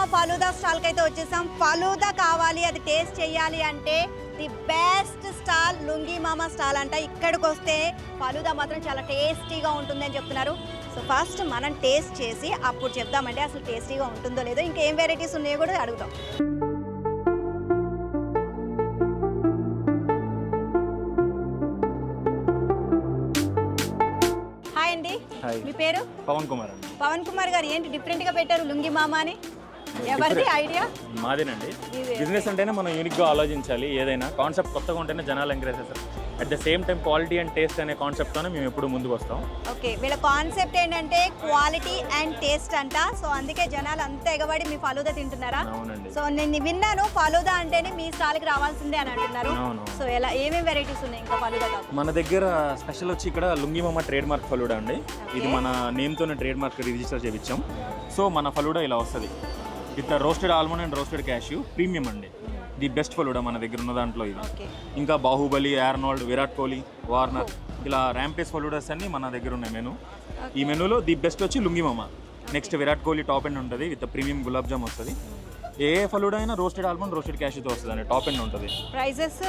మామ ఫలూదా స్టాల్కి అయితే వచ్చేసాం. ఫలూదా కావాలి అది టేస్ట్ చేయాలి అంటే ది బెస్ట్ స్టాల్ లుంగి మామ స్టాల్ అంట. ఇక్కడికి వస్తే ఫలూదా మాత్రం చాలా టేస్టీగా ఉంటుందని చెప్తున్నారు. సో ఫస్ట్ మనం టేస్ట్ చేసి అప్పుడు చెప్దామంటే అసలు టేస్టీగా ఉంటుందో లేదో ఇంకా వెరైటీస్ ఉన్నాయో కూడా అడుగుదాం. హాయ్ అండి. మీ పేరు? పవన్ కుమార్ పవన్ కుమార్ గారు ఏంటి డిఫరెంట్గా పెట్టారు లుంగి మామ అని ఎవరిది ఐడియా? మాదేనండి. బిజినెస్ అంటేనే మనం యూనిక్గా ఆలోచించాలి ఏదైనా. కాన్సెప్ట్ కొత్తగా ఉంటేనే జనాలు ఎంకరేజ్ చేస్తారు. At the same time quality and taste అనే కాన్సెప్ట్తోనే మేము ఎప్పుడు ముందుకు వస్తాం. ఓకే వీళ్ళ కాన్సెప్ట్ ఏంటంటే క్వాలిటీ అండ్ టేస్ట్ అంట. సో అందుకే జనాలు అంత ఎగబడి మీ ఫలూదా తింటున్నారా? అవునండి. సో నేను విన్నాను. ఫలూదా అంటేనే మీ స్టాల్కి రావాల్సిందే అని అంటున్నారు. అవును. సో ఎలా ఏమేమి వెరైటీస్ ఉన్నాయి ఇంకా ఫలూదా మన దగ్గర స్పెషల్ వచ్చి ఇక్కడ లుంగి మామ ట్రేడ్ మార్క్ ఫలూడా అండి. ఇది మన నేమ్తోనే ట్రేడ్ మార్క్ రిజిస్టర్ చేయించాం సో మన ఫలూడా ఇలా వస్తుంది. With roasted almond and roasted cashew premium అండి. ది బెస్ట్ ఫలూడా మన దగ్గర ఉన్న దాంట్లో ఇది. ఇంకా బాహుబలి ఆర్నాల్డ్ విరాట్ కోహ్లీ వార్నర్ ఇలా ర్యాంపేస్ ఫలూడాస్ అన్ని మన దగ్గర ఉన్నాయి మెను ఈ మెనూలో ది బెస్ట్ వచ్చి Lungi Mama next Virat Kohli top end ఉంటుంది విత్ ప్రీమియం గులాబ్ జామ్ వస్తుంది. ఏ ఫలూడా అయినా రోస్టెడ్ ఆల్మండ్ రోస్టెడ్ క్యాష్తో వస్తుంది అండి టాప్ ఎండ్ ఉంటుంది ప్రైజెస్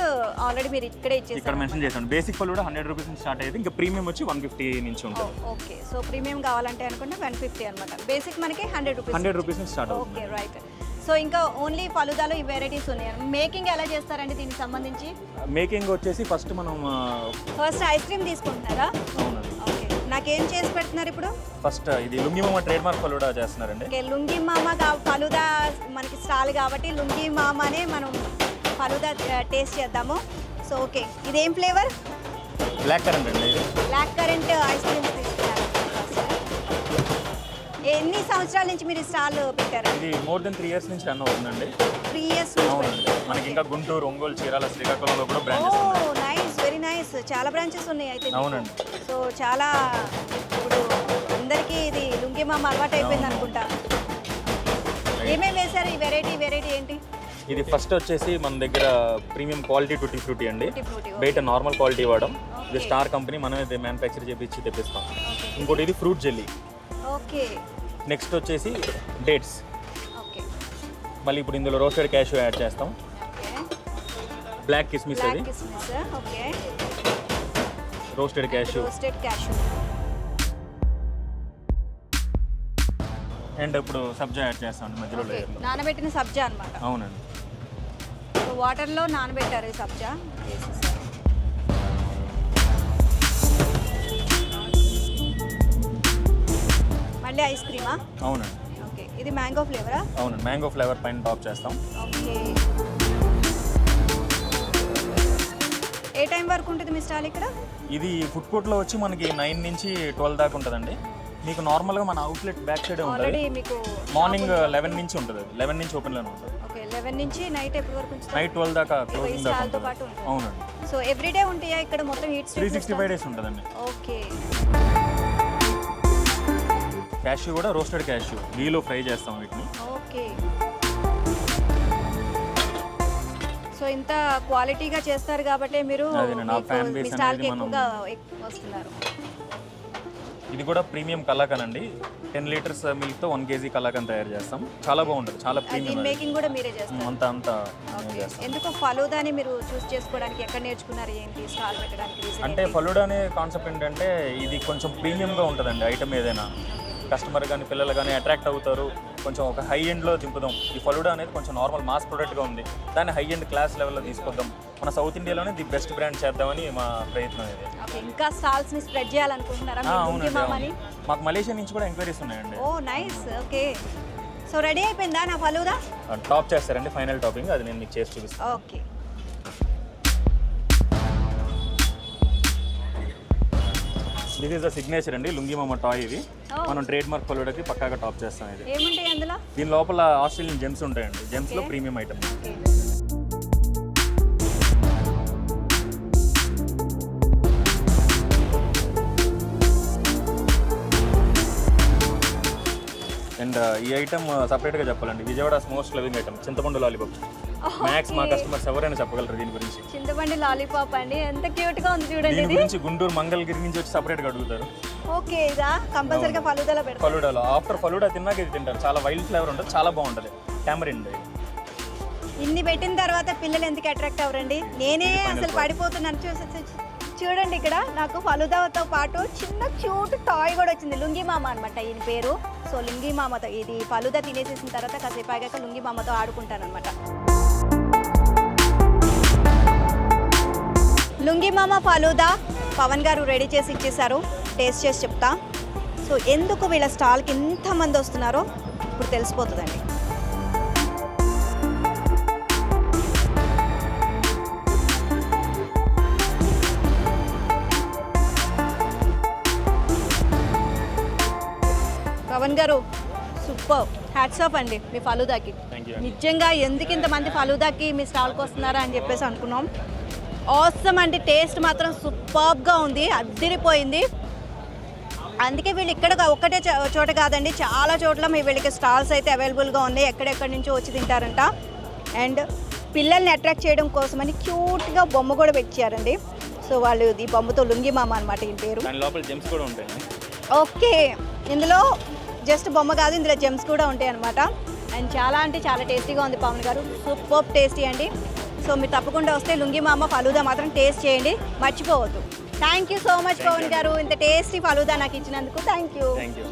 ఆల్రెడీ మీరు ఇక్కడే ఇక్కడ ఇచ్చేసారు మెన్షన్ చేశాను. బేసిక్ ఫలూడా హండ్రెడ్ రూపీస్ నుంచి స్టార్ట్ అయ్యేది. ఇంకా ప్రీమియం వచ్చి వన్ ఫిఫ్టీ నుంచి ఉంటుంది. ఓకే సో ప్రీమియం కావాలంటే అనుకుంటే వన్ ఫిఫ్టీ అనమాట బేసిక్ మనకి హండ్రెడ్ రూపీస్ హండ్రెడ్ రూపీస్ నుంచి స్టార్ట్ అవుతుంది. ఓకే రైట్ సో ఇంకా ఓన్లీ ఫలుదాలో ఈ వెరైటీస్ ఉన్నాయి. మేకింగ్ ఎలా చేస్తారండి దీనికి సంబంధించి? మేకింగ్ వచ్చేసి ఫస్ట్ మనం ఫస్ట్ ఐస్ క్రీమ్ తీసుకుంటున్నారా? అవునండి. నాకేం చేసి పెడుతున్నారు ఇప్పుడు? ఫస్ట్ ఇది లుంగి మామ ట్రేడ్ మార్క్ ఫలూడా చేస్తున్నారండి. ఓకే లుంగి మామ ఫలుదా మనకి స్టాల్ కాబట్టి లుంగి మామనే మనం ఫలుదా టేస్ట్ చేద్దాము. సో ఓకే ఇదేం ఫ్లేవర్ బ్లాక్ కరెంట్ అండి ఇది. బ్లాక్ కరెంట్ ఐస్ క్రీమ్స్ తీసుకున్నారు? ఎన్ని సంవత్సరాల నుంచి మీరు స్టాల్ పెట్టారు? ఇది మోర్ దెన్ త్రీ ఇయర్స్ నుంచి రన్ అవుతుందండి. త్రీ ఇయర్స్ మనకి ఇంకా గుంటూరు ఒంగోలు చీరాల శ్రీకాకుళంలో కూడా ఓ బ్రాంచెస్ ఉన్నాయి నైస్ చాలా బ్రాంచెస్ ఉన్నాయి అయితే. అవునండి. సో చాలా ఇప్పుడు అందరికీ ఇది లుంగి మామ అలవాటు అయిపోయింది అనుకుంటా. ఏమేమి వేశారు? ఈ వెరైటీ వెరైటీ ఏంటి? ఇది ఫస్ట్ వచ్చేసి మన దగ్గర ప్రీమియం క్వాలిటీ టూటీ ఫ్రూటీ అండి. బయట నార్మల్ క్వాలిటీ వాడడం ఇది. స్టార్ కంపెనీ మనమే మ్యానుఫ్యాక్చర్ చేపించి తెప్పిస్తాం. ఇంకోటి ఇది ఫ్రూట్ జెల్లీ ఓకే నెక్స్ట్ వచ్చేసి డేట్స్ ఓకే మళ్ళీ ఇప్పుడు ఇందులో రోస్టెడ్ క్యాష్ యాడ్ చేస్తాం. బ్లాక్ కిస్మిస్ అది. Roasted cashew roasted cashew and ఇప్పుడు సబ్జా యాడ్ చేస్తాం మధ్యలో లేయర్లో. నానబెట్టిన సబ్జా అన్నమాట. అవునండి. సో వాటర్లో నానబెట్టారు ఈ సబ్జా. వేసేసారు మళ్ళీ ఐస్ క్రీమా? అవునండి. ఓకే ఇది మ్యాంగో ఫ్లేవరా? అవునండి మ్యాంగో ఫ్లేవర్ పైన టాప్ చేస్తాం. ఓకే. ఏ టైం వరకు ఉంటుంది మీ స్టాల్ ఇక్కడ? ఇది ఫుడ్ కోర్ట్లో వచ్చి మనకి నైన్ నుంచి ట్వెల్వ్ దాకా ఉంటుందండి. మీకు నార్మల్గా మన అవుట్లెట్ బ్యాక్ సైడే ఉంటుంది. మార్నింగ్ లెవెన్ నుంచి ఉంటుంది. లెవెన్ నుంచి ఓపెన్లోనే ఉంటుంది. లెవెన్ నుంచి నైట్ ఎప్పటి వరకు నైట్ ట్వెల్వ్ దాకా క్లోజింగ్ దాకా అవునండి. సో ఎవ్రీడే ఉంటాయా ఇక్కడ మొత్తం heat three sixty five days ఉంటుందండి. ఓకే క్యాష్యూ కూడా రోస్టెడ్ క్యాష్యూ గీలో ఫ్రై చేస్తాం వీటిని. ఓకే సో ఇంత క్వాలిటీగా చేస్తారు కాబట్టి మీరు మీ స్టాల్కి ఎక్కువగా వస్తున్నారు. ఇది కూడా ప్రీమియం కలాకన్ అండి టెన్ లీటర్స్ మిల్క్తో వన్ కేజీ కలాకన్ తయారు చేస్తాం. చాలా బాగుంటుంది. చాలా ప్రీమియం. మేకింగ్ కూడా మీరే చేస్తారు. అంతా అంతా ఎందుకు ఫలూదాని మీరు చూస్ చేసుకోవడానికి ఎక్కడ నేర్చుకున్నారు ఏంటి? స్టాల్ పెట్టడానికి అంటే? ఫలుడా అనే కాన్సెప్ట్ ఏంటంటే ఇది కొంచెం ప్రీమియంగా ఉంటుందండి ఐటమ్ ఏదైనా. కస్టమర్ కానీ పిల్లలు కానీ అట్రాక్ట్ అవుతారు. కొంచెం ఒక హై ఎండ్లో దింపుదాం. ఈ ఫలుడా అనేది కొంచెం నార్మల్ మాస్ ప్రోడక్ట్గా ఉంది. దాన్ని హై ఎండ్ క్లాస్ లెవెల్లో తీసుకొద్దాం. మన సౌత్ ఇండియాలోనే ది బెస్ట్ బ్రాండ్ చేద్దామని మా ప్రయత్నం ఇది. ఇంకా స్టాల్స్ని స్ప్రెడ్ చేయాలనుకుంటున్నారా? అవునండి. మాకు మలేషియా నుంచి కూడా ఎంక్వైరీస్ ఉన్నాయండి. Oh nice okay. So ready అయిపోయిందా నా ఫలూదా టాప్ చేస్తారండి ఫైనల్ టాపింగ్ అది నేను మీకు చేసి చూపిస్తాను. Okay. This is the signature అండి లుంగి మామ టాయ్ ఇది. మనం ట్రేడ్ మార్క్ ఫలుడాకి పక్కాగా టాప్ చేస్తాం ఇది. ఏముంటాయి అందులో? దీని లోపల ఆస్ట్రేలియన్ జెమ్స్ ఉంటాయండి జెమ్స్లో. ప్రీమియం ఐటమ్ అండ్ ఈ ఐటమ్ సపరేట్గా చెప్పాలండి. విజయవాడ మోస్ట్ లవింగ్ ఐటమ్ చింతపండు లాలీపాప్ మ్యాక్స్ మా. కస్టమర్స్ ఎవరైనా చెప్పగలరు దీని గురించి? చింతపండు లాలీపాప్ అండి. ఎంత క్యూట్గా ఉంది చూడండి దీని గురించి గుంటూరు మంగళగిరి నుంచి వచ్చి సపరేట్గా అడుగుతారు. ఓకే ఇదా? కంపల్సరీగా ఫలుదాలో పెడతాం. ఫలూడాలో ఆఫ్టర్ ఫలూడా తిన్నాక ఇది తింటారు. చాలా వైల్డ్ ఫ్లేవర్ ఉంటుంది. చాలా బాగుంటుంది. టామరిన్ ఇన్ని పెట్టిన తర్వాత పిల్లలు ఎందుకు అట్రాక్ట్ అవ్వరండి? నేనే అసలు. పడిపోతున్నాను. చూసి చూడండి ఇక్కడ. నాకు ఫలుదాతో పాటు చిన్న క్యూట్ టాయ్ కూడా వచ్చింది. లుంగి మామ అనమాట ఈయన పేరు. సో లుంగి మామతో ఇది ఫలుదా తినేసేసిన తర్వాత కాసేపు ఆగాక లుంగి మామతో ఆడుకుంటాను అనమాట లుంగి మామ ఫలుదా పవన్ గారు రెడీ చేసి ఇచ్చేసారు టేస్ట్ చేసి చెప్తా. సో ఎందుకు వీళ్ళ స్టాల్కి ఎంతమంది వస్తున్నారో ఇప్పుడు తెలిసిపోతుందండి. పవన్ గారు సూపర్. హ్యాట్స్ ఆఫ్ అండి మీ ఫలూదాకి. నిజంగా ఎందుకు ఇంతమంది ఫలూదాకి మీ స్టాల్కి వస్తున్నారా అని చెప్పేసి అనుకున్నాం. అవసరం అంటే టేస్ట్ మాత్రం సూపర్గా ఉంది అద్దరిపోయింది. అందుకే వీళ్ళు ఇక్కడ ఒక్కటే చోట కాదండి చాలా చోట్ల మీ వీళ్ళకి స్టాల్స్ అయితే అవైలబుల్గా ఉన్నాయి ఎక్కడెక్కడి నుంచో వచ్చి తింటారంట. అండ్ పిల్లల్ని అట్రాక్ట్ చేయడం కోసమని క్యూట్గా బొమ్మ కూడా పెట్టారండి సో వాళ్ళు ఈ బొమ్మతో లుంగి మామ అనమాట ఈ పేరు. దాని లోపల జెమ్స్ కూడా ఉంటాయండి. ఓకే ఇందులో జస్ట్ బొమ్మ కాదు ఇందులో జెమ్స్ కూడా ఉంటాయి అనమాట అండ్ చాలా అంటే చాలా టేస్టీగా ఉంది పవన్ గారు. సూపర్ టేస్టీ అండి. సో మీరు తప్పకుండా వస్తే లుంగి మామ ఫలూదా మాత్రం టేస్ట్ చేయండి. మర్చిపోవద్దు. Thank you so much Pawan garu. ఇంత టేస్టీ ఫలూదా నాకు ఇచ్చినందుకు. Thank you thank you